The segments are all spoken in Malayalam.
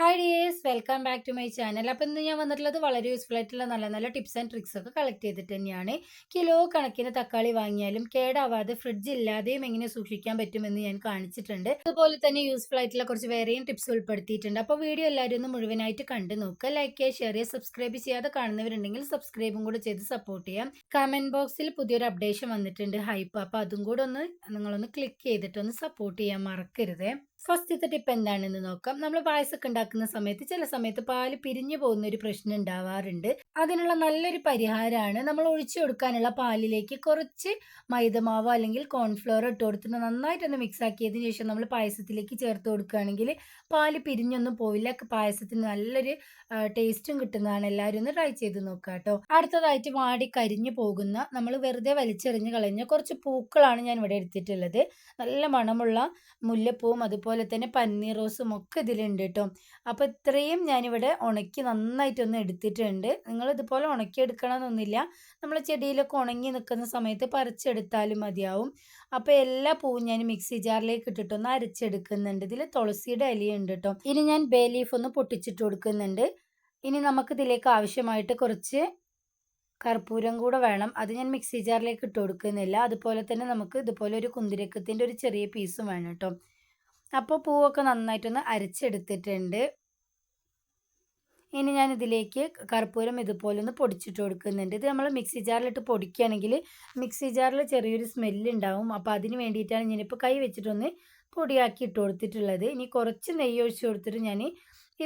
Hi dears welcome back to my channel അപ്പോൾ ഇന്ന് ഞാൻ വന്നിട്ടുള്ളത് വളരെ യൂസ്ഫുൾ ആയിട്ടുള്ള നല്ല നല്ല ടിപ്സ് ആൻഡ് ട്രിക്സ് ഒക്കെ കളക്ട് ചെയ്തിട്ട് തന്നെയാണ്. കിലോ കണക്കിന് തക്കാളി വാങ്ങിയാലും കേടാവാതെ ഫ്രിഡ്ജ് ഇല്ലാതെയും എങ്ങനെ സൂക്ഷിക്കാൻ പറ്റുമെന്ന് ഞാൻ കാണിച്ചിട്ടുണ്ട്. അതുപോലെ തന്നെ യൂസ്ഫുൾ ആയിട്ടുള്ള കുറച്ച് വേറെയും ടിപ്സ് ഉൾപ്പെടുത്തിയിട്ടുണ്ട്. അപ്പോൾ വീഡിയോ എല്ലാവരും ഒന്ന് മുഴുവനായിട്ട് കണ്ടു നോക്കുക. ലൈക്ക് ചെയ്യുക ഷെയർ ചെയ്യുക സബ്സ്ക്രൈബ് ചെയ്യാതെ കാണുന്നവരുണ്ടെങ്കിൽ സബ്സ്ക്രൈബും കൂടെ ചെയ്ത് സപ്പോർട്ട് ചെയ്യാം. കമന്റ് ബോക്സിൽ പുതിയൊരു അപ്ഡേഷൻ വന്നിട്ടുണ്ട്. ഹൈപ്പ് അപ്പോൾ അതും കൂടെ ഒന്ന് നിങ്ങളൊന്ന് ക്ലിക്ക് ചെയ്തിട്ടൊന്ന് സപ്പോർട്ട് ചെയ്യാൻ മറക്കരുത്. ഫസ്റ്റത്തെ ടിപ്പ് എന്താണെന്ന് നോക്കാം. നമ്മൾ പായസമൊക്കെ ഉണ്ടാക്കുന്ന സമയത്ത് ചില സമയത്ത് പാൽ പിരിഞ്ഞു പോകുന്ന ഒരു പ്രശ്നം ഉണ്ടാവാറുണ്ട്. അതിനുള്ള നല്ലൊരു പരിഹാരമാണ് നമ്മൾ ഒഴിച്ചു കൊടുക്കാനുള്ള പാലിലേക്ക് കുറച്ച് മൈദമാവോ അല്ലെങ്കിൽ കോൺഫ്ലോർ ഇട്ട് കൊടുത്തിട്ട് നന്നായിട്ടൊന്ന് മിക്സ് ആക്കിയതിന് ശേഷം നമ്മൾ പായസത്തിലേക്ക് ചേർത്ത് കൊടുക്കുകയാണെങ്കിൽ പാൽ പിരിഞ്ഞൊന്നും പോവില്ല. പായസത്തിന് നല്ലൊരു ടേസ്റ്റും കിട്ടുന്നതാണ്. എല്ലാവരും ഒന്ന് ട്രൈ ചെയ്ത് നോക്കുക കേട്ടോ. അടുത്തതായിട്ട് വാടി കരിഞ്ഞു പോകുന്ന നമ്മൾ വെറുതെ വലിച്ചെറിഞ്ഞ് കളഞ്ഞ കുറച്ച് പൂക്കളാണ് ഞാൻ ഇവിടെ എടുത്തിട്ടുള്ളത്. നല്ല മണമുള്ള മുല്ലപ്പൂവും അതുപോലെ തന്നെ പന്നീർ റോസും ഒക്കെ ഇതിലുണ്ട് കേട്ടോ. അപ്പോൾ ഇത്രയും ഞാനിവിടെ ഉണക്കി നന്നായിട്ടൊന്ന് എടുത്തിട്ടുണ്ട്. നിങ്ങൾ ഇതുപോലെ ഉണക്കി എടുക്കണമെന്നൊന്നുമില്ല. നമ്മൾ ചെടിയിലൊക്കെ ഉണങ്ങി നിൽക്കുന്ന സമയത്ത് പറിച്ചെടുത്താലും മതിയാവും. അപ്പോൾ എല്ലാ പൂവും ഞാൻ മിക്സി ജാറിലേക്ക് ഇട്ടിട്ടൊന്ന് അരച്ചെടുക്കുന്നുണ്ട്. ഇതിൽ തുളസിയുടെ ഇലയുണ്ട് കേട്ടോ. ഇനി ഞാൻ ബേ ലീഫ് ഒന്ന് പൊട്ടിച്ചിട്ട് കൊടുക്കുന്നുണ്ട്. ഇനി നമുക്ക് ഇതിലേക്ക് ആവശ്യമായിട്ട് കുറച്ച് കർപ്പൂരം കൂടെ വേണം. അത് ഞാൻ മിക്സി ജാറിലേക്ക് ഇട്ട് കൊടുക്കുന്നില്ല. അതുപോലെ തന്നെ നമുക്ക് ഇതുപോലെ ഒരു കുന്തിരക്കത്തിന്റെ ഒരു ചെറിയ പീസും വേണം കേട്ടോ. അപ്പോൾ പൂവൊക്കെ നന്നായിട്ടൊന്ന് അരച്ചെടുത്തിട്ടുണ്ട്. ഇനി ഞാൻ ഇതിലേക്ക് കർപ്പൂരം ഇതുപോലെ ഒന്ന് പൊടിച്ചിട്ട് കൊടുക്കുന്നുണ്ട്. ഇത് നമ്മൾ മിക്സി ജാറിലിട്ട് പൊടിക്കുകയാണെങ്കിൽ മിക്സി ജാറിൽ ചെറിയൊരു സ്മെല്ല് ഉണ്ടാവും അപ്പോൾ അതിന് വേണ്ടിയിട്ടാണ് ഞാനിപ്പോൾ കൈ വെച്ചിട്ടൊന്ന് പൊടിയാക്കി ഇട്ട് കൊടുത്തിട്ടുള്ളത്. ഇനി കുറച്ച് നെയ്യ് ഒഴിച്ച് കൊടുത്തിട്ട് ഞാൻ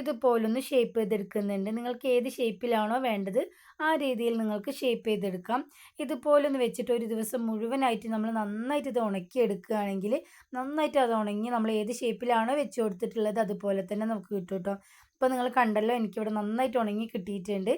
ഇതുപോലൊന്ന് ഷേപ്പ് ചെയ്തെടുക്കുന്നുണ്ട്. നിങ്ങൾക്ക് ഏത് ഷേപ്പിലാണോ വേണ്ടത് ആ രീതിയിൽ നിങ്ങൾക്ക് ഷേപ്പ് ചെയ്തെടുക്കാം. ഇതുപോലൊന്ന് വെച്ചിട്ട് ഒരു ദിവസം മുഴുവനായിട്ട് നമ്മൾ നന്നായിട്ട് ഇത് ഉണക്കിയെടുക്കുകയാണെങ്കിൽ നന്നായിട്ട് അത് ഉണങ്ങി നമ്മൾ ഏത് ഷേപ്പിലാണോ വെച്ച് കൊടുത്തിട്ടുള്ളത് അതുപോലെ തന്നെ നമുക്ക് കിട്ടും കേട്ടോ ഇപ്പോൾ നിങ്ങൾ കണ്ടല്ലോ എനിക്കിവിടെ നന്നായിട്ട് ഉണങ്ങി കിട്ടിയിട്ടുണ്ട്.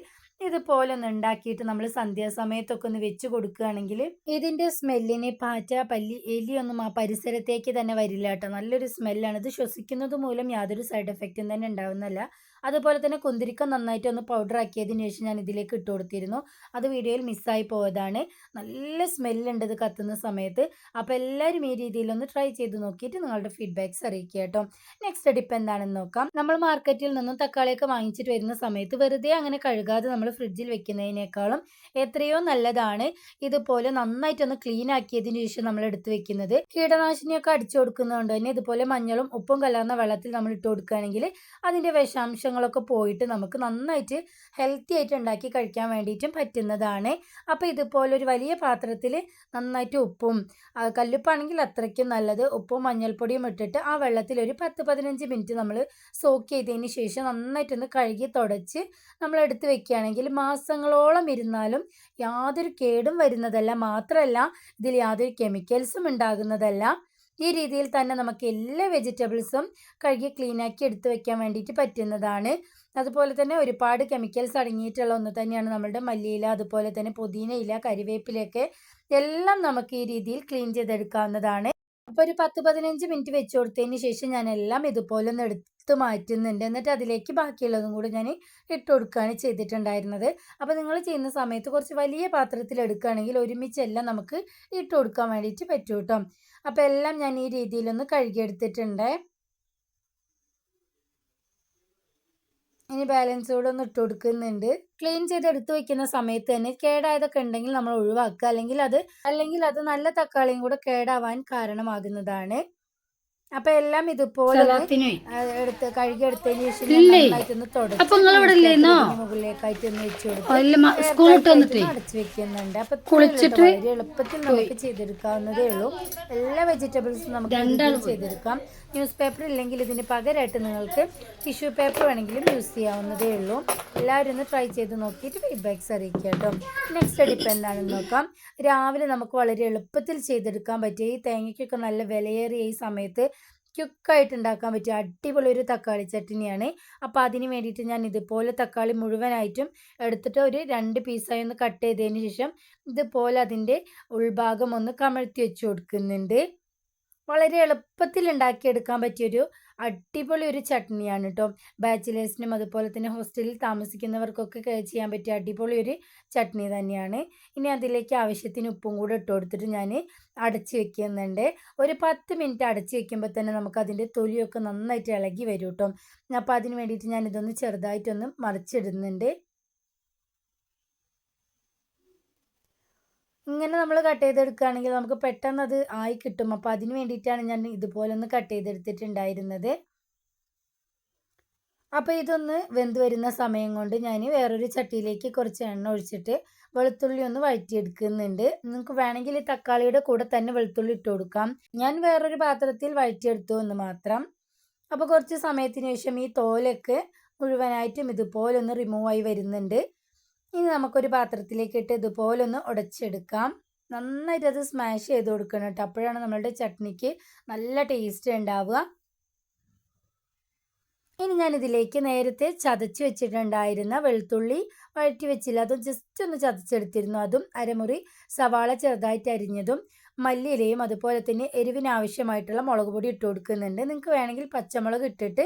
ഇതുപോലെ ഒന്ന് ഉണ്ടാക്കിയിട്ട് നമ്മൾ സന്ധ്യാസമയത്തൊക്കെ ഒന്ന് വെച്ച് കൊടുക്കുകയാണെങ്കിൽ ഇതിന്റെ സ്മെല്ലിന് പാറ്റ പല്ലി എലിയൊന്നും ആ പരിസരത്തേക്ക് തന്നെ വരില്ല കേട്ടോ. നല്ലൊരു സ്മെല്ലാണ്. ഇത് ശ്വസിക്കുന്നത് മൂലം യാതൊരു സൈഡ് എഫക്റ്റും തന്നെ ഉണ്ടാവുന്നല്ല അതുപോലെ തന്നെ കുന്തിരിക്ക നന്നായിട്ട് ഒന്ന് പൗഡർ ആക്കിയതിന് ശേഷം ഞാൻ ഇതിലേക്ക് ഇട്ട് കൊടുത്തിരുന്നു. അത് വീഡിയോയിൽ മിസ്സായി പോയതാണ്. നല്ല സ്മെല്ലുണ്ട് ഇത് കത്തുന്ന സമയത്ത്. അപ്പോൾ എല്ലാവരും ഈ രീതിയിലൊന്ന് ട്രൈ ചെയ്ത് നോക്കിയിട്ട് നിങ്ങളുടെ ഫീഡ്ബാക്ക്സ് അറിയിക്കുക കേട്ടോ. നെക്സ്റ്റ് ടിപ്പ് എന്താണെന്ന് നോക്കാം. നമ്മൾ മാർക്കറ്റിൽ നിന്നും തക്കാളിയൊക്കെ വാങ്ങിച്ചിട്ട് വരുന്ന സമയത്ത് വെറുതെ അങ്ങനെ കഴുകാതെ നമ്മൾ ഫ്രിഡ്ജിൽ വെക്കുന്നതിനേക്കാളും എത്രയോ നല്ലതാണ്. ഇതുപോലെ നന്നായിട്ടൊന്ന് ക്ലീൻ ആക്കിയതിന് ശേഷം നമ്മൾ എടുത്ത് വെക്കുന്നത്. കീടനാശിനിയൊക്കെ അടിച്ചു കൊടുക്കുന്നതുകൊണ്ട് തന്നെ ഇതുപോലെ മഞ്ഞളും ഉപ്പും കലർന്ന വെള്ളത്തിൽ നമ്മൾ ഇട്ട് കൊടുക്കുകയാണെങ്കിൽ അതിന്റെ വിഷാംശങ്ങളൊക്കെ പോയിട്ട് നമുക്ക് നന്നായിട്ട് ഹെൽത്തി ആയിട്ട് ഉണ്ടാക്കി കഴിക്കാൻ വേണ്ടിയിട്ടും പറ്റുന്നതാണ്. അപ്പോൾ ഇതുപോലെ ഒരു വലിയ പാത്രത്തിൽ നന്നായിട്ട് ഉപ്പും കല്ലുപ്പാണെങ്കിൽ അത്രയ്ക്കും നല്ലത്. ഉപ്പും മഞ്ഞൾപ്പൊടിയും ഇട്ടിട്ട് ആ വെള്ളത്തിൽ ഒരു പത്ത് പതിനഞ്ച് മിനിറ്റ് നമ്മൾ സോക്ക് ചെയ്തതിന് ശേഷം നന്നായിട്ടൊന്ന് കഴുകി തുടച്ച് നമ്മൾ എടുത്ത് വെക്കുകയാണെങ്കിൽ മാസങ്ങളോളം ഇരുന്നാലും യാതൊരു കേടും വരുന്നതല്ല. മാത്രമല്ല ഇതിൽ യാതൊരു കെമിക്കൽസും ഉണ്ടാകുന്നതല്ല. ഈ രീതിയിൽ തന്നെ നമുക്ക് എല്ലാ വെജിറ്റബിൾസും കഴുകി ക്ലീനാക്കി എടുത്തു വെക്കാൻ വേണ്ടിയിട്ട് പറ്റുന്നതാണ്. അതുപോലെ തന്നെ ഒരുപാട് കെമിക്കൽസ് അടങ്ങിയിട്ടുള്ള ഒന്ന് തന്നെയാണ് നമ്മളുടെ മല്ലിയില അതുപോലെ തന്നെ പുതിനയില കരിവേപ്പിലയൊക്കെ എല്ലാം നമുക്ക് ഈ രീതിയിൽ ക്ലീൻ ചെയ്തെടുക്കാവുന്നതാണ്. അപ്പോൾ ഒരു പത്ത് പതിനഞ്ച് മിനിറ്റ് വെച്ച് കൊടുത്തതിന് ശേഷം ഞാൻ എല്ലാം ഇതുപോലെ ഒന്ന് എടുത്ത് മാറ്റുന്നുണ്ട്. എന്നിട്ട് അതിലേക്ക് ബാക്കിയുള്ളതും കൂടി ഞാൻ ഇട്ട് കൊടുക്കുകയാണ് ചെയ്തിട്ടുണ്ടായിരുന്നത്. അപ്പോൾ നിങ്ങൾ ചെയ്യുന്ന സമയത്ത് കുറച്ച് വലിയ പാത്രത്തിൽ എടുക്കുകയാണെങ്കിൽ ഒരുമിച്ചെല്ലാം നമുക്ക് ഇട്ട് കൊടുക്കാൻ വേണ്ടിയിട്ട് പറ്റും കേട്ടോ. അപ്പോൾ എല്ലാം ഞാൻ ഈ രീതിയിലൊന്ന് കഴുകിയെടുത്തിട്ടുണ്ട്. ഇനി ബാലൻസ് കൂടെ ഒന്ന് ഇട്ട് കൊടുക്കുന്നുണ്ട്. ക്ലീൻ ചെയ്ത് എടുത്തു വെക്കുന്ന സമയത്ത് തന്നെ കേടായതൊക്കെ ഉണ്ടെങ്കിൽ നമ്മൾ ഒഴിവാക്കുക. അല്ലെങ്കിൽ അത് അല്ലെങ്കിൽ അത് നല്ല തക്കാളിയും കൂടെ കേടാവാൻ കാരണമാകുന്നതാണ്. അപ്പൊ എല്ലാം ഇതുപോലെ എടുത്ത് കഴുകി എടുത്തതിന് ശേഷം അപ്പൊ മുകളിലേക്കായിട്ട് ഒന്ന് വെച്ച് കൊടുത്ത് അടച്ചു വെക്കുന്നുണ്ട്. അപ്പൊ കുളിച്ചിട്ട് എളുപ്പത്തിൽ നമുക്ക് ചെയ്തെടുക്കാവുന്നതേ ഉള്ളൂ. എല്ലാ വെജിറ്റബിൾസും നമുക്ക് ചെയ്തെടുക്കാം. ന്യൂസ് പേപ്പർ ഇല്ലെങ്കിൽ ഇതിന് പകരമായിട്ട് നിങ്ങൾക്ക് ടിഷ്യൂ പേപ്പർ വേണമെങ്കിലും യൂസ് ചെയ്യാവുന്നതേ ഉള്ളൂ. എല്ലാവരും ഒന്ന് ട്രൈ ചെയ്ത് നോക്കിയിട്ട് ഫീഡ്ബാക്സ് അറിയിക്കുക കേട്ടോ. നെക്സ്റ്റ് അടിപ്പ് എന്താണെന്ന് നോക്കാം. രാവിലെ നമുക്ക് വളരെ എളുപ്പത്തിൽ ചെയ്തെടുക്കാൻ പറ്റിയ ഈ തേങ്ങയ്ക്കൊക്കെ നല്ല വിലയേറിയ ഈ സമയത്ത് ക്യുക്കായിട്ട് ഉണ്ടാക്കാൻ പറ്റിയ അടിപൊളി ഒരു തക്കാളി ചട്ടിനിയാണ് അപ്പോൾ അതിന് വേണ്ടിയിട്ട് ഞാൻ ഇതുപോലെ തക്കാളി മുഴുവനായിട്ടും എടുത്തിട്ട് ഒരു രണ്ട് പീസായി ഒന്ന് കട്ട് ചെയ്തതിന് ശേഷം ഇതുപോലെ അതിന്റെ ഉൾഭാഗം ഒന്ന് കമഴ്ത്തി വെച്ച് കൊടുക്കുന്നുണ്ട്. വളരെ എളുപ്പത്തിൽ ഉണ്ടാക്കിയെടുക്കാൻ പറ്റിയൊരു അടിപൊളി ഒരു ചട്നിയാണ് കേട്ടോ ബാച്ചിലേഴ്സിനും അതുപോലെ തന്നെ ഹോസ്റ്റലിൽ താമസിക്കുന്നവർക്കൊക്കെ ചെയ്യാൻ പറ്റിയ അടിപൊളി ഒരു ചട്നി തന്നെയാണ്. ഇനി അതിലേക്ക് ആവശ്യത്തിന് ഉപ്പും കൂടെ ഇട്ട് കൊടുത്തിട്ട് ഞാൻ അടച്ച് വെക്കുന്നുണ്ട്. ഒരു പത്ത് മിനിറ്റ് അടച്ച് വെക്കുമ്പോൾ തന്നെ നമുക്ക് അതിന്റെ തൊലിയൊക്കെ നന്നായിട്ട് ഇളകി വരും കേട്ടോ അപ്പോൾ അതിന് വേണ്ടിയിട്ട് ഞാൻ ഇതൊന്ന് ചെറുതായിട്ടൊന്ന് മറിച്ചിടുന്നുണ്ട്. ഇങ്ങനെ നമ്മൾ കട്ട് ചെയ്തെടുക്കുകയാണെങ്കിൽ നമുക്ക് പെട്ടെന്ന് അത് ആയി കിട്ടും. അപ്പോൾ അതിന് വേണ്ടിയിട്ടാണ് ഞാൻ ഇതുപോലെ ഒന്ന് കട്ട് ചെയ്തെടുത്തിട്ടുണ്ടായിരുന്നത്. അപ്പോൾ ഇതൊന്ന് വെന്ത് വരുന്ന സമയം കൊണ്ട് ഞാൻ വേറൊരു ചട്ടിയിലേക്ക് കുറച്ച് എണ്ണ ഒഴിച്ചിട്ട് വെളുത്തുള്ളി ഒന്ന് വഴറ്റിയെടുക്കുന്നുണ്ട്. നിങ്ങൾക്ക് വേണമെങ്കിൽ തക്കാളിയുടെ കൂടെ തന്നെ വെളുത്തുള്ളി ഇട്ട് കൊടുക്കാം. ഞാൻ വേറൊരു പാത്രത്തിൽ വഴറ്റിയെടുത്തു എന്ന് മാത്രം. അപ്പോൾ കുറച്ച് സമയത്തിന് ശേഷം ഈ തോലൊക്കെ മുഴുവനായിട്ടും ഇതുപോലെ ഒന്ന് റിമൂവ് ആയി വരുന്നുണ്ട്. ഇനി നമുക്കൊരു പാത്രത്തിലേക്ക് ഇട്ട് ഇതുപോലെ ഒന്ന് ഉടച്ചെടുക്കാം. നന്നായിട്ട് അത് സ്മാഷ് ചെയ്ത് കൊടുക്കണം കേട്ടോ അപ്പോഴാണ് നമ്മളുടെ ചട്നിക്ക് നല്ല ടേസ്റ്റ് ഉണ്ടാവുക. ഇനി ഞാനിതിലേക്ക് നേരത്തെ ചതച്ച് വെച്ചിട്ടുണ്ടായിരുന്ന വെളുത്തുള്ളി വഴറ്റി വെച്ചില്ല. അതും ജസ്റ്റ് ഒന്ന് ചതച്ചെടുത്തിരുന്നു. അതും അരമുറി സവാള ചെറുതായിട്ട് അരിഞ്ഞതും മല്ലിയിലയും അതുപോലെ തന്നെ എരിവിനാവശ്യമായിട്ടുള്ള മുളക് പൊടി ഇട്ട് കൊടുക്കുന്നുണ്ട് നിങ്ങൾക്ക് വേണമെങ്കിൽ പച്ചമുളക് ഇട്ടിട്ട്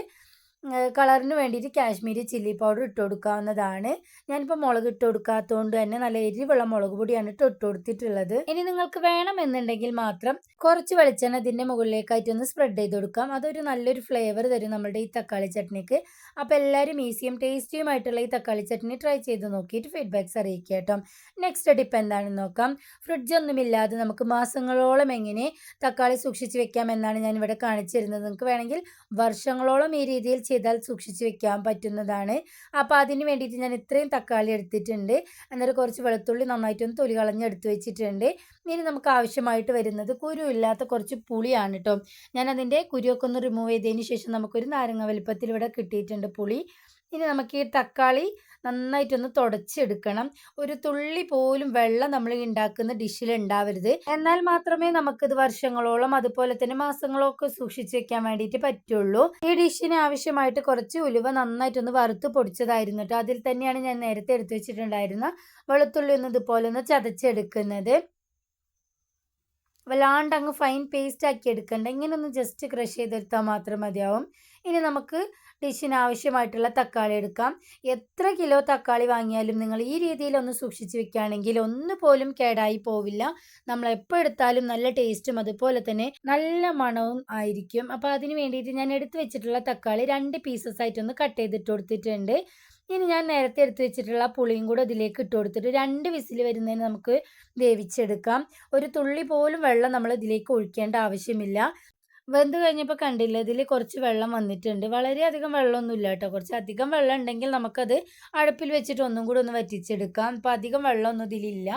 കളറിന് വേണ്ടിയിട്ട് കാശ്മീരി ചില്ലി പൗഡർ ഇട്ട് കൊടുക്കാവുന്നതാണ്. ഞാനിപ്പോൾ മുളക് ഇട്ട് കൊടുക്കാത്തതുകൊണ്ട് തന്നെ നല്ല എരിവുള്ള മുളക് പൊടിയാണ് ഇട്ട് ഇട്ട് കൊടുത്തിട്ടുള്ളത്. ഇനി നിങ്ങൾക്ക് വേണമെന്നുണ്ടെങ്കിൽ മാത്രം കുറച്ച് വെളിച്ചെണ്ണ ഇതിന്റെ മുകളിലേക്കായിട്ട് ഒന്ന് സ്പ്രെഡ് ചെയ്ത് കൊടുക്കാം. അതൊരു നല്ലൊരു ഫ്ലേവർ തരും നമ്മുടെ ഈ തക്കാളി ചട്നിക്ക്. അപ്പോൾ എല്ലാവരും ഈസിയും ടേസ്റ്റിയുമായിട്ടുള്ള ഈ തക്കാളി ചട്നി ട്രൈ ചെയ്ത് നോക്കിയിട്ട് ഫീഡ്ബാക്ക്സ് അറിയിക്കുക കേട്ടോ. നെക്സ്റ്റ് ടിപ്പ് എന്താണെന്ന് നോക്കാം. ഫ്രിഡ്ജ് ഒന്നുമില്ലാതെ നമുക്ക് മാസങ്ങളോളം എങ്ങനെ തക്കാളി സൂക്ഷിച്ച് വെക്കാം എന്നാണ് ഞാൻ ഇവിടെ കാണിച്ചിരുന്നത്. നിങ്ങൾക്ക് വേണമെങ്കിൽ വർഷങ്ങളോളം ഈ രീതിയിൽ ചെയ്താൽ സൂക്ഷിച്ച് വെക്കാൻ പറ്റുന്നതാണ്. അപ്പോൾ അതിന് വേണ്ടിയിട്ട് ഞാൻ ഇത്രയും തക്കാളി എടുത്തിട്ടുണ്ട്. അന്നേരം കുറച്ച് വെളുത്തുള്ളി നന്നായിട്ടൊന്ന് തൊലി കളഞ്ഞ് എടുത്ത് വെച്ചിട്ടുണ്ട്. ഇനി നമുക്ക് ആവശ്യമായിട്ട് വരുന്നത് കുരു ഇല്ലാത്ത കുറച്ച് പുളിയാണ് കേട്ടോ ഞാൻ അതിന്റെ കുരുവൊക്കെ ഒന്ന് റിമൂവ് ചെയ്തതിന് ശേഷം നമുക്കൊരു നാരങ്ങ വലിപ്പത്തിൽ ഇവിടെ കിട്ടിയിട്ടുണ്ട് പുളി. ഇനി നമുക്ക് ഈ തക്കാളി നന്നായിട്ടൊന്ന് തുടച്ചെടുക്കണം. ഒരു തുള്ളി പോലും വെള്ളം നമ്മൾ ഉണ്ടാക്കുന്ന ഡിഷിൽ ഉണ്ടാവരുത്. എന്നാൽ മാത്രമേ നമുക്കിത് വർഷങ്ങളോളം അതുപോലെ തന്നെ മാസങ്ങളൊക്കെ സൂക്ഷിച്ചു വെക്കാൻ വേണ്ടിയിട്ട് പറ്റുള്ളൂ. ഈ ഡിഷിന് ആവശ്യമായിട്ട് കുറച്ച് ഉലുവ നന്നായിട്ടൊന്ന് വറുത്ത് പൊടിച്ചതായിരുന്നു കേട്ടോ. അതിൽ തന്നെയാണ് ഞാൻ നേരത്തെ എടുത്തു വെച്ചിട്ടുണ്ടായിരുന്ന വെളുത്തുള്ളി ഒന്ന് ഇതുപോലെ ഒന്ന് ചതച്ചെടുക്കുന്നത്. വല്ലാണ്ട് അങ്ങ് ഫൈൻ പേസ്റ്റ് ആക്കി എടുക്കണ്ട. ഇങ്ങനെ ഒന്ന് ജസ്റ്റ് ക്രഷ് ചെയ്തെടുത്താൽ മാത്രം മതിയാവും. ഇനി നമുക്ക് ഡിഷിന് ആവശ്യമായിട്ടുള്ള തക്കാളി എടുക്കാം. എത്ര കിലോ തക്കാളി വാങ്ങിയാലും നിങ്ങൾ ഈ രീതിയിൽ ഒന്ന് സൂക്ഷിച്ച് വെക്കുകയാണെങ്കിൽ ഒന്ന് പോലും കേടായി പോവില്ല. നമ്മൾ എപ്പോൾ എടുത്താലും നല്ല ടേസ്റ്റും അതുപോലെ തന്നെ നല്ല മണവും ആയിരിക്കും. അപ്പോൾ അതിന് വേണ്ടിയിട്ട് ഞാൻ എടുത്തു വെച്ചിട്ടുള്ള തക്കാളി രണ്ട് പീസസ് ആയിട്ടൊന്ന് കട്ട് ചെയ്തിട്ട് കൊടുത്തിട്ടുണ്ട്. ഇനി ഞാൻ നേരത്തെ എടുത്തു വെച്ചിട്ടുള്ള പുളിയും കൂടെ ഇതിലേക്ക് ഇട്ട് കൊടുത്തിട്ട് രണ്ട് വിസിൽ വരുന്നതിന് നമുക്ക് വേവിച്ചെടുക്കാം. ഒരു തുള്ളി പോലും വെള്ളം നമ്മൾ ഇതിലേക്ക് ഒഴിക്കേണ്ട ആവശ്യമില്ല. വെന്ത് കഴിഞ്ഞപ്പോൾ കണ്ടില്ല ഇതിൽ കുറച്ച് വെള്ളം വന്നിട്ടുണ്ട്. വളരെയധികം വെള്ളമൊന്നുമില്ല കേട്ടോ കുറച്ച് അധികം വെള്ളം ഉണ്ടെങ്കിൽ നമുക്കത് അടുപ്പിൽ വെച്ചിട്ട് ഒന്നും കൂടി ഒന്ന് വറ്റിച്ചെടുക്കാം. അപ്പോൾ അധികം വെള്ളമൊന്നും ഇതിലില്ല.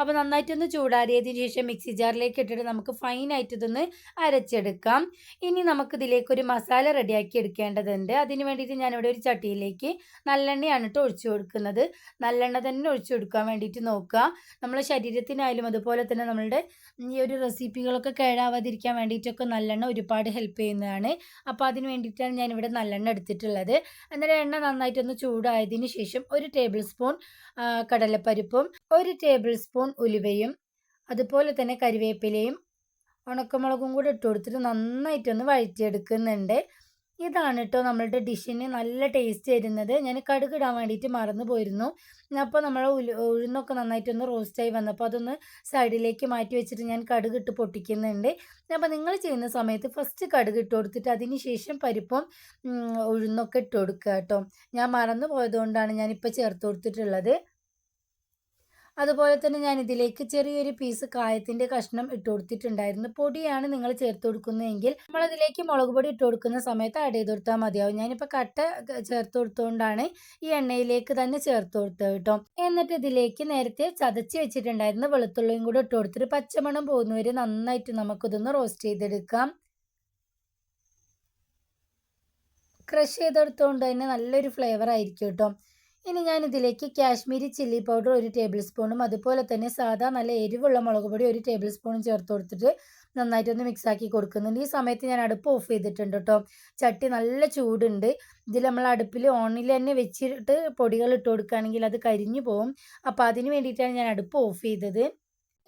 അപ്പോൾ നന്നായിട്ടൊന്ന് ചൂടാറിയതിന് ശേഷം മിക്സി ജാറിലേക്ക് ഇട്ടിട്ട് നമുക്ക് ഫൈനായിട്ട് ഇതൊന്ന് അരച്ചെടുക്കാം. ഇനി നമുക്ക് ഇതിലേക്ക് ഒരു മസാല റെഡിയാക്കി എടുക്കേണ്ടതുണ്ട്. അതിന് വേണ്ടിയിട്ട് ഞാനിവിടെ ഒരു ചട്ടിയിലേക്ക് നല്ലെണ്ണയാണ് കേട്ടോ ഒഴിച്ചു കൊടുക്കുന്നത്. നല്ലെണ്ണ തന്നെ ഒഴിച്ചു കൊടുക്കാൻ വേണ്ടിയിട്ട് നോക്കുക. നമ്മളെ ശരീരത്തിനായാലും അതുപോലെ തന്നെ നമ്മളുടെ ഈ ഒരു റെസിപ്പികളൊക്കെ കേടാവാതിരിക്കാൻ വേണ്ടിയിട്ടൊക്കെ നല്ലെണ്ണ ഒരുപാട് ഹെൽപ്പ് ചെയ്യുന്നതാണ്. അപ്പോൾ അതിന് വേണ്ടിയിട്ടാണ് ഞാനിവിടെ നല്ലെണ്ണ എടുത്തിട്ടുള്ളത്. അന്നേരം എണ്ണ നന്നായിട്ടൊന്ന് ചൂടായതിന് ശേഷം ഒരു ടേബിൾ സ്പൂൺ കടലപ്പരിപ്പും ഒരു ടേബിൾ സ്പൂൺ ഉലുവയും അതുപോലെ തന്നെ കരിവേപ്പിലയും ഉണക്കമുളകും കൂടി ഇട്ട് കൊടുത്തിട്ട് നന്നായിട്ടൊന്ന് വഴറ്റിയെടുക്കുന്നുണ്ട്. ഇതാണ് കേട്ടോ നമ്മളുടെ ഡിഷിന് നല്ല ടേസ്റ്റ് തരുന്നത്. ഞാൻ കടുക് ഇടാൻ വേണ്ടിയിട്ട് മറന്നു പോയിരുന്നു. അപ്പോൾ നമ്മൾ ഉഴുന്നൊക്കെ നന്നായിട്ടൊന്ന് റോസ്റ്റായി വന്നപ്പോൾ അതൊന്ന് സൈഡിലേക്ക് മാറ്റി വെച്ചിട്ട് ഞാൻ കടുക് ഇട്ട് പൊട്ടിക്കുന്നുണ്ട്. അപ്പോൾ നിങ്ങൾ ചെയ്യുന്ന സമയത്ത് ഫസ്റ്റ് കടുക് ഇട്ട് കൊടുത്തിട്ട് അതിന് ശേഷം പരിപ്പും ഉഴുന്നൊക്കെ ഇട്ട് കൊടുക്കുക കേട്ടോ ഞാൻ മറന്നു പോയതുകൊണ്ടാണ് ഞാനിപ്പോൾ ചേർത്ത് കൊടുത്തിട്ടുള്ളത്. അതുപോലെ തന്നെ ഞാൻ ഇതിലേക്ക് ചെറിയൊരു പീസ് കായത്തിന്റെ കഷ്ണം ഇട്ട് കൊടുത്തിട്ടുണ്ടായിരുന്നു. പൊടിയാണ് നിങ്ങൾ ചേർത്ത് കൊടുക്കുന്നതെങ്കിൽ നമ്മളതിലേക്ക് മുളക് പൊടി ഇട്ട് കൊടുക്കുന്ന സമയത്ത് ആഡ് ചെയ്ത് കൊടുത്താൽ മതിയാവും. ഞാനിപ്പോൾ കട്ട ചേർത്ത് കൊടുത്തുകൊണ്ടാണ് ഈ എണ്ണയിലേക്ക് തന്നെ ചേർത്ത് കൊടുത്തത് കേട്ടോ. എന്നിട്ട് ഇതിലേക്ക് നേരത്തെ ചതച്ച് വെച്ചിട്ടുണ്ടായിരുന്ന വെളുത്തുള്ളിയും കൂടി ഇട്ട് കൊടുത്തിട്ട് പച്ചമണം പോകുന്നവരെ നന്നായിട്ട് നമുക്കിതൊന്ന് റോസ്റ്റ് ചെയ്തെടുക്കാം. ക്രഷ് ചെയ്തെടുത്തുകൊണ്ട് തന്നെ നല്ലൊരു ഫ്ലേവർ ആയിരിക്കും കേട്ടോ. ഇനി ഞാൻ ഇതിലേക്ക് കാശ്മീരി ചില്ലി പൗഡർ ഒരു ടേബിൾ സ്പൂണും അതുപോലെ തന്നെ സാധാ നല്ല എരിവുള്ള മുളക് പൊടി ഒരു ടേബിൾ സ്പൂണും ചേർത്ത് കൊടുത്തിട്ട് നന്നായിട്ടൊന്ന് മിക്സാക്കി കൊടുക്കുന്നുണ്ട്. ഈ സമയത്ത് ഞാൻ അടുപ്പ് ഓഫ് ചെയ്തിട്ടുണ്ട് കേട്ടോ ചട്ടി നല്ല ചൂടുണ്ട്. ഇതിൽ നമ്മൾ അടുപ്പിൽ ഓണിൽ തന്നെ വെച്ചിട്ട് പൊടികൾ ഇട്ട് കൊടുക്കുകയാണെങ്കിൽ അത് കരിഞ്ഞു പോകും അപ്പോൾ അതിന് വേണ്ടിയിട്ടാണ് ഞാൻ അടുപ്പ് ഓഫ് ചെയ്തത്.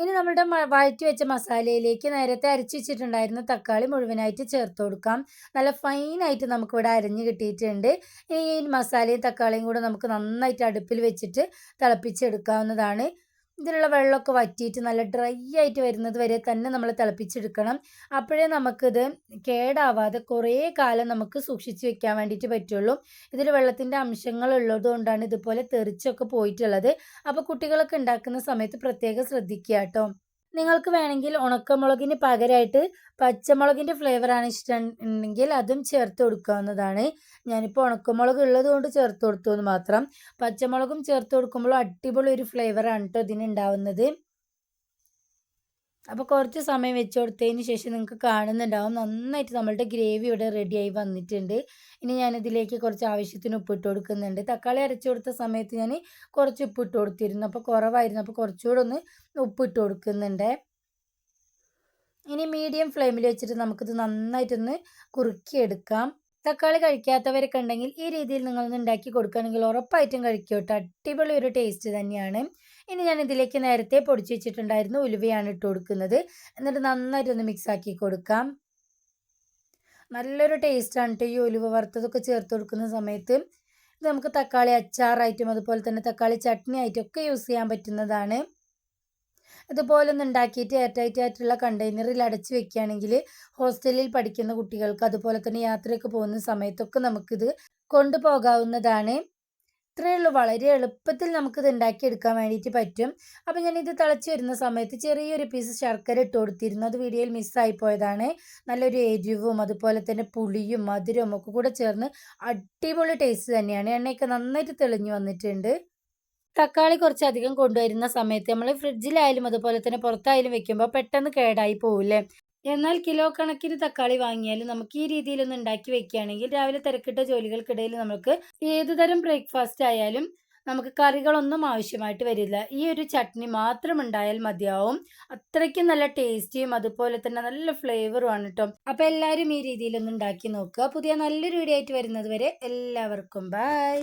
ഇനി നമ്മുടെ വഴറ്റി വെച്ച മസാലയിലേക്ക് നേരത്തെ അരച്ച് വെച്ചിട്ടുണ്ടായിരുന്ന തക്കാളി മുഴുവനായിട്ട് ചേർത്ത് കൊടുക്കാം. നല്ല ഫൈനായിട്ട് നമുക്കിവിടെ അരഞ്ഞ് കിട്ടിയിട്ടുണ്ട്. ഇനി ഈ മസാലയും തക്കാളിയും കൂടെ നമുക്ക് നന്നായിട്ട് അടുപ്പിൽ വെച്ചിട്ട് തിളപ്പിച്ചെടുക്കാവുന്നതാണ്. ഇതിലുള്ള വെള്ളമൊക്കെ വറ്റിയിട്ട് നല്ല ഡ്രൈ ആയിട്ട് വരുന്നത് വരെ തന്നെ നമ്മൾ തിളപ്പിച്ചെടുക്കണം. അപ്പോഴേ നമുക്കിത് കേടാവാതെ കുറേ കാലം നമുക്ക് സൂക്ഷിച്ച് വെക്കാൻ വേണ്ടിയിട്ട് പറ്റുള്ളൂ. ഇതിൽ വെള്ളത്തിന്റെ അംശങ്ങൾ ഉള്ളത് കൊണ്ടാണ് ഇതുപോലെ തെറിച്ചൊക്കെ പോയിട്ടുള്ളത്. അപ്പോൾ കുട്ടികളൊക്കെ ഉണ്ടാക്കുന്ന സമയത്ത് പ്രത്യേകം ശ്രദ്ധിക്കുക കേട്ടോ. നിങ്ങൾക്ക് വേണമെങ്കിൽ ഉണക്കമുളകിന് പകരമായിട്ട് പച്ചമുളകിന്റെ ഫ്ലേവറാണ് ഇഷ്ടം ഉണ്ടെങ്കിൽ അതും ചേർത്ത് കൊടുക്കാവുന്നതാണ്. ഞാനിപ്പോൾ ഉണക്കമുളക് ഉള്ളത് കൊണ്ട് ചേർത്ത് കൊടുത്തു എന്ന് മാത്രം. പച്ചമുളകും ചേർത്ത് കൊടുക്കുമ്പോൾ അടിപൊളി ഒരു ഫ്ലേവറാണ് കേട്ടോ ഇതിന് ഉണ്ടാവുന്നത്. അപ്പോൾ കുറച്ച് സമയം വെച്ച് കൊടുത്തതിന് ശേഷം നിങ്ങൾക്ക് കാണുന്നുണ്ടാവും. നന്നായിട്ട് നമ്മളുടെ ഗ്രേവി ഇവിടെ റെഡിയായി വന്നിട്ടുണ്ട്. ഇനി ഞാനിതിലേക്ക് കുറച്ച് ആവശ്യത്തിന് ഉപ്പിട്ട് കൊടുക്കുന്നുണ്ട്. തക്കാളി അരച്ചു കൊടുത്ത സമയത്ത് ഞാൻ കുറച്ച് ഉപ്പിട്ട് കൊടുത്തിരുന്നു. അപ്പോൾ കുറവായിരുന്നു. അപ്പോൾ കുറച്ചുകൂടെ ഒന്ന് ഉപ്പിട്ട് കൊടുക്കുന്നുണ്ട്. ഇനി മീഡിയം ഫ്ലെയിമിൽ വെച്ചിട്ട് നമുക്കിത് നന്നായിട്ടൊന്ന് കുറുക്കിയെടുക്കാം. തക്കാളി കഴിക്കാത്തവരൊക്കെ ഉണ്ടെങ്കിൽ ഈ രീതിയിൽ നിങ്ങളൊന്ന് ഉണ്ടാക്കി കൊടുക്കുകയാണെങ്കിൽ ഉറപ്പായിട്ടും കഴിക്കും കേട്ടോ. അടിപൊളി ഒരു ടേസ്റ്റ് തന്നെയാണ്. ഇനി ഞാൻ ഇതിലേക്ക് നേരത്തെ പൊടിച്ച് വെച്ചിട്ടുണ്ടായിരുന്നു ഉലുവയാണ് ഇട്ട് കൊടുക്കുന്നത്. എന്നിട്ട് നന്നായിട്ട് ഒന്ന് മിക്സ് ആക്കി കൊടുക്കാം. നല്ലൊരു ടേസ്റ്റാണ് കേട്ടോ ഈ ഉലുവ വറുത്തതൊക്കെ ചേർത്ത് കൊടുക്കുന്ന സമയത്ത്. ഇത് നമുക്ക് തക്കാളി അച്ചാറായിട്ടും അതുപോലെ തന്നെ തക്കാളി ചട്നി ആയിട്ടും ഒക്കെ യൂസ് ചെയ്യാൻ പറ്റുന്നതാണ്. ഇതുപോലെ ഒന്ന് ഉണ്ടാക്കിയിട്ട് എയർടൈറ്റ് ആയിട്ടുള്ള കണ്ടെയ്നറിൽ അടച്ച് വെക്കുകയാണെങ്കിൽ ഹോസ്റ്റലിൽ പഠിക്കുന്ന കുട്ടികൾക്ക് അതുപോലെ തന്നെ യാത്രയൊക്കെ പോകുന്ന സമയത്തൊക്കെ നമുക്കിത് കൊണ്ടുപോകാവുന്നതാണ്. ഇത്രയേ ഉള്ളൂ. വളരെ എളുപ്പത്തിൽ നമുക്കിത് ഉണ്ടാക്കിയെടുക്കാൻ വേണ്ടിയിട്ട് പറ്റും. അപ്പോൾ ഞാനിത് തിളച്ച് വരുന്ന സമയത്ത് ചെറിയൊരു പീസ് ശർക്കര ഇട്ട് കൊടുത്തിരുന്നു. അത് വീഡിയോയിൽ മിസ്സായി പോയതാണ്. നല്ലൊരു എരിവും അതുപോലെ തന്നെ പുളിയും മധുരവും ഒക്കെ കൂടെ ചേർന്ന് അടിപൊളി ടേസ്റ്റ് തന്നെയാണ്. എണ്ണയൊക്കെ നന്നായിട്ട് തെളിഞ്ഞു വന്നിട്ടുണ്ട്. തക്കാളി കുറച്ചധികം കൊണ്ടുവരുന്ന സമയത്ത് നമ്മൾ ഫ്രിഡ്ജിലായാലും അതുപോലെ തന്നെ പുറത്തായാലും വെക്കുമ്പോൾ പെട്ടെന്ന് കേടായി പോവില്ലേ? എന്നാൽ കിലോ കണക്കിന് തക്കാളി വാങ്ങിയാൽ നമുക്ക് ഈ രീതിയിലൊന്ന് ഉണ്ടാക്കി വെക്കുകയാണെങ്കിൽ രാവിലെ തിരക്കിട്ട ജോലികൾക്കിടയിൽ നമുക്ക് ഏതുതരം ബ്രേക്ക്ഫാസ്റ്റ് ആയാലും നമുക്ക് കറികളൊന്നും ആവശ്യമായിട്ട് വരില്ല. ഈ ഒരു ചട്നി മാത്രം ഉണ്ടായാൽ മതിയാവും. അത്രയ്ക്കും നല്ല ടേസ്റ്റിയും അതുപോലെ തന്നെ നല്ല ഫ്ലേവറും ആണ് കേട്ടോ അപ്പോൾ എല്ലാവരും ഈ രീതിയിലൊന്ന് ഉണ്ടാക്കി നോക്കുക. പുതിയ നല്ലൊരു വീഡിയോ ആയിട്ട് വരുന്നത് വരെ എല്ലാവർക്കും ബൈ